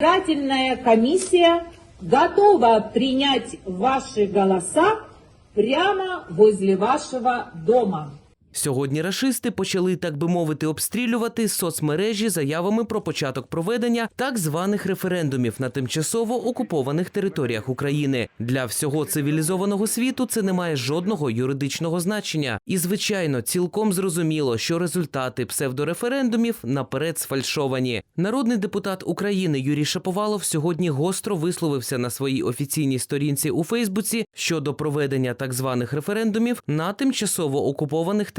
Избирательная комиссия готова принять ваши голоса прямо возле вашего дома. Сьогодні рашисти почали, так би мовити, обстрілювати соцмережі заявами про початок проведення так званих референдумів на тимчасово окупованих територіях України. Для всього цивілізованого світу це не має жодного юридичного значення. І, звичайно, цілком зрозуміло, що результати псевдореферендумів наперед сфальшовані. Народний депутат України Юрій Шаповалов сьогодні гостро висловився на своїй офіційній сторінці у Фейсбуці щодо проведення так званих референдумів на тимчасово окупованих територіях.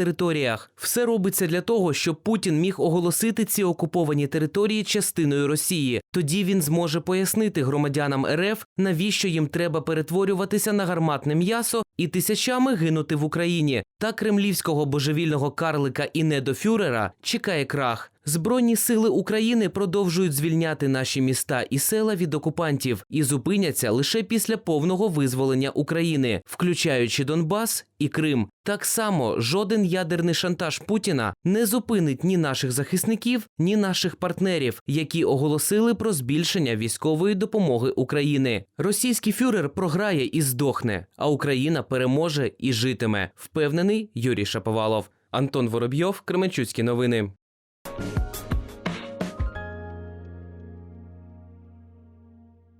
Все робиться для того, щоб Путін міг оголосити ці окуповані території частиною Росії. Тоді він зможе пояснити громадянам РФ, навіщо їм треба перетворюватися на гарматне м'ясо і тисячами гинути в Україні. Та кремлівського божевільного карлика і недофюрера чекає крах. Збройні сили України продовжують звільняти наші міста і села від окупантів і зупиняться лише після повного визволення України, включаючи Донбас і Крим. Так само жоден ядерний шантаж Путіна не зупинить ні наших захисників, ні наших партнерів, які оголосили про збільшення військової допомоги України. Російський фюрер програє і здохне, а Україна переможе і житиме. Впевнений Юрій Шаповалов. Антон Воробйов, Кременчуцькі новини.